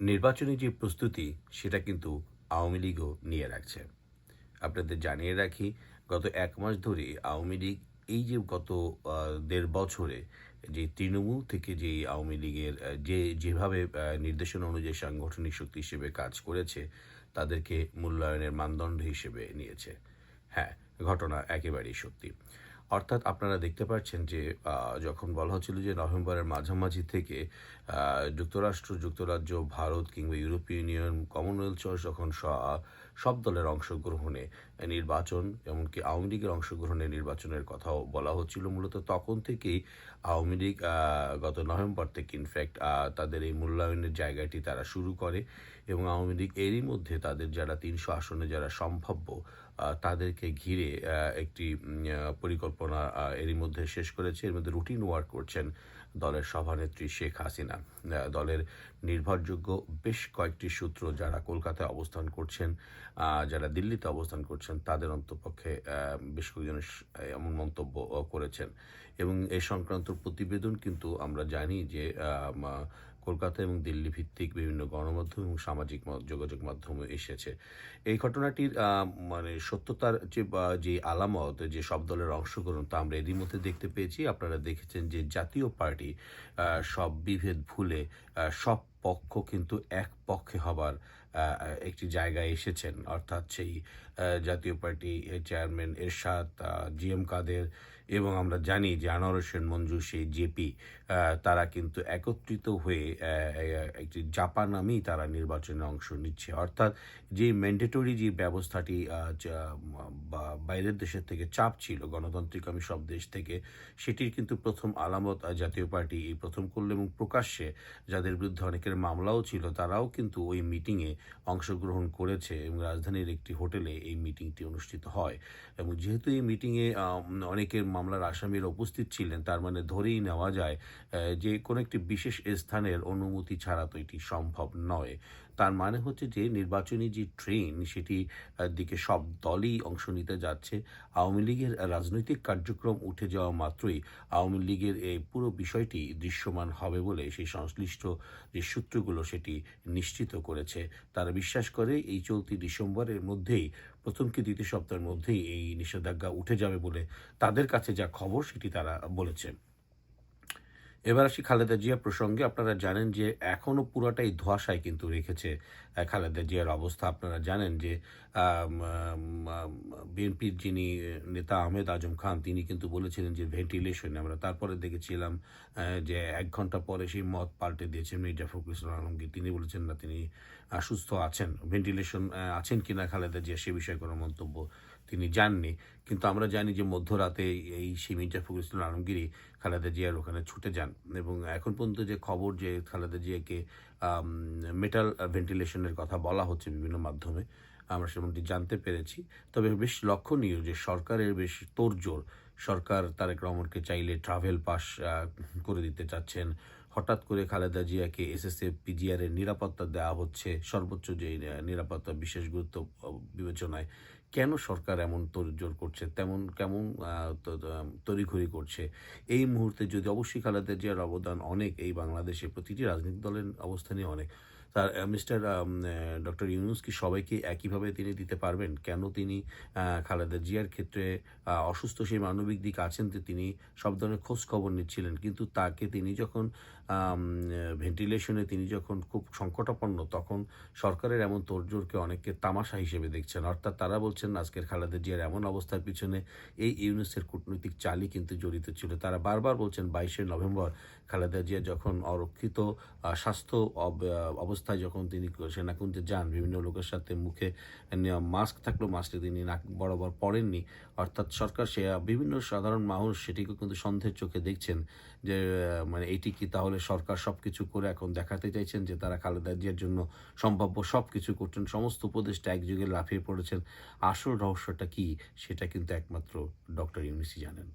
নির্বাচনী যে প্রস্তুতি, সেটা কিন্তু আওয়ামী লীগও নিয়ে রাখছে। আপনাদের জানিয়ে রাখি, গত এক মাস ধরে আওয়ামী লীগ, এই যে গত দেড় বছরে যে তৃণমূল থেকে যে আওয়ামী লীগের যে যেভাবে নির্দেশনা অনুযায়ী সাংগঠনিক শক্তি হিসেবে কাজ করেছে, তাদেরকে মূল্যায়নের মানদণ্ড হিসেবে নিয়েছে। হ্যাঁ ঘটনা একেবারেই সত্যি। অর্থাৎ আপনারা দেখতে পাচ্ছেন যে যখন বলা হচ্ছিল যে নভেম্বরের মাঝামাঝি থেকে যুক্তরাষ্ট্র, যুক্তরাজ্য, ভারত কিংবা ইউরোপীয় ইউনিয়ন, কমনওয়েলথ সহ যখন সব দলের অংশগ্রহণে নির্বাচন, এমনকি আওয়ামী লীগের অংশগ্রহণে নির্বাচনের কথাও বলা হচ্ছিল মূলত, তখন থেকেই আওয়ামী লীগ গত নভেম্বর থেকে ইনফ্যাক্ট তাদের এই মূল্যায়নের জায়গাটি তারা শুরু করে এবং আওয়ামী লীগ এরই মধ্যে তাদের যারা তিনশো আসনে যারা সম্ভাব্য তাদেরকে ঘিরে একটি পরিকল্পনা এরই মধ্যে শেষ করেছে। এর মধ্যে রুটিন ওয়ার্ক করছেন দলের সভানেত্রী শেখ হাসিনা। দলের নির্ভরযোগ্য বেশ কয়েকটি সূত্র যারা কলকাতায় অবস্থান করছেন যারা দিল্লিতে অবস্থান করছেন, তাদের অন্তপক্ষে বেশ কয়েকজন এমন মন্তব্য করেছেন। এবং এ সংক্রান্ত প্রতিবেদন কিন্তু আমরা জানি যে কলকাতা এবং দিল্লি ভিত্তিক বিভিন্ন গণমাধ্যম এবং সামাজিক যোগাযোগ মাধ্যমে এসেছে। এই ঘটনাটির মানে সত্যতার যে, বা যে আলামত, যে সব দলের অংশগ্রহণ, তা আমরা এরই মধ্যে দেখতে পেয়েছি। আপনারা দেখেছেন যে জাতীয় পার্টি সব বিভেদ ভুলে সব পক্ষ কিন্তু এক পক্ষে হবার একটি জায়গায় এসেছেন। অর্থাৎ সেই Jatiya Party chairman Ershad G M Quader এবং আমরা জানি যে আনোয়ার হোসেন মঞ্জু, সেই জেপি তারা কিন্তু একত্রিত হয়ে একটি জাপান নামেই তারা নির্বাচনে অংশ নিচ্ছে। অর্থাৎ যে ম্যান্ডেটরি যে ব্যবস্থাটি বাইরের দেশের থেকে চাপ ছিল, গণতান্ত্রিক আমি সব দেশ থেকে, সেটির কিন্তু প্রথম আলামত জাতীয় পার্টি এই প্রথম করল এবং প্রকাশ্যে যাদের বিরুদ্ধে অনেকের মামলাও ছিল, তারাও কিন্তু ওই মিটিংয়ে অংশগ্রহণ করেছে এবং রাজধানীর একটি হোটেলে এই মিটিংটি অনুষ্ঠিত হয়। এবং যেহেতু এই মিটিংয়ে অনেকের মামলার আসামিরা উপস্থিত ছিলেন, তার মানে ধরেই নেওয়া যায় যে কোনো একটি বিশেষ স্থানের অনুমতি ছাড়া তো এটি সম্ভব নয়। তার মানে হচ্ছে যে নির্বাচনী যে ট্রেন সেটি দিকে সব দলই অংশ নিতে যাচ্ছে। আওয়ামী লীগের রাজনৈতিক কার্যক্রম উঠে যাওয়া মাত্রই আওয়ামী লীগের এই পুরো বিষয়টি দৃশ্যমান হবে বলে সেই সংশ্লিষ্ট যে সূত্রগুলো সেটি নিশ্চিত করেছে। তারা বিশ্বাস করে এই চলতি ডিসেম্বরের মধ্যেই, প্রথম কি দ্বিতীয় সপ্তাহের মধ্যেই এই নিষেধাজ্ঞা উঠে যাবে বলে তাদের কাছে যা খবর সেটি তারা বলেছে। এবার আসি খালেদা জিয়া প্রসঙ্গে। আপনারা জানেন যে এখনও পুরোটাই ধোয়াশায় কিন্তু রেখেছে খালেদা জিয়ার অবস্থা। আপনারা জানেন যে বিএনপির যিনি নেতা আহমেদ আজম খান, তিনি কিন্তু বলেছিলেন যে ভেন্টিলেশন। আমরা তারপরে দেখেছিলাম যে এক ঘণ্টা পরে সেই মত পাল্টে দিয়েছেন মির্জা ফখরুল ইসলাম আলমগীর। তিনি বলেছেন, না, তিনি সুস্থ আছেন। ভেন্টিলেশন আছেন কিনা খালেদা জিয়া সে বিষয়ে কোনো মন্তব্য তিনি যাননি। কিন্তু আমরা জানি যে মধ্যরাতে এই সেই মির্জা ফখরুল ইসলাম আলমগীরই খালেদা জিয়ার ওখানে ছুটে যান এবং এখন পর্যন্ত যে খবর যে খালেদা জিয়াকে মেটাল ভেন্টিলেশনের কথা বলা হচ্ছে বিভিন্ন মাধ্যমে, আমরা সেমনটি জানতে পেরেছি। তবে বেশ লক্ষণীয় যে সরকারের বেশ তোড়জোড়, সরকার তারেক রহমানকে চাইলে ট্রাভেল পাস করে দিতে চাচ্ছেন হঠাৎ করে খালেদা জিয়াকে এসএসএফ পিজিআরের নিরাপত্তা দেওয়া হচ্ছে। সর্বোচ্চ যে নিরাপত্তা বিশেষ গুরুত্ব বিবেচনায় কেন সরকার এমন তোড়জোড় করছে তেমন কেমন আহ, তো- তো- তড়িঘড়ি করছে? এই মুহূর্তে যদি অবশ্যই খালেদা জিয়ার অবদান অনেক এই বাংলাদেশে প্রতিটি রাজনৈতিক দলের অবস্থানই অনেক। তার মিস্টার ডক্টর ইউনুস কি সবাইকে একইভাবে তিনি দিতে পারবেন? কেন তিনি খালেদা জিয়ার ক্ষেত্রে অসুস্থ সেই মানবিক দিক আছেন যে তিনি সব ধরনের খোঁজ খবর নিচ্ছিলেন। কিন্তু তাকে তিনি যখন ভেন্টিলেশনে তিনি যখন খুব সংকটাপন্ন তখন সরকারের এমন তোড়জোড়কে অনেকে তামাশা হিসেবে দেখছেন। অর্থাৎ তারা বলছেন আজকের খালেদা জিয়ার এমন অবস্থার পিছনে এই ইউনুসের কূটনৈতিক চালই কিন্তু জড়িত ছিল। তারা বারবার বলছেন বাইশে নভেম্বর খালেদা জিয়া যখন অরক্ষিত স্বাস্থ্য অব- আহ, অবস্থায় যখন তিনি সেনাকুঞ্জে যান, বিভিন্ন লোকের সাথে মুখে মাস্ক থাকলেও মাস্কটি তিনি নাক বরাবর পড়েননি অর্থাৎ সরকার সে, বিভিন্ন সাধারণ মানুষ সেটিকে কিন্তু সন্দেহের চোখে দেখছেন যে মানে এটি কি তাহলে সরকার সব কিছু করে এখন দেখাতে চাইছেন যে তারা খালেদা জিয়ার জন্য সম্ভাব্য সব কিছু করছেন? সমস্ত উপদেশটা একযুগে লাফিয়ে পড়েছেন। আসল রহস্যটা কি? সেটা কিন্তু একমাত্র ডক্টর ইউনিসি জানেন।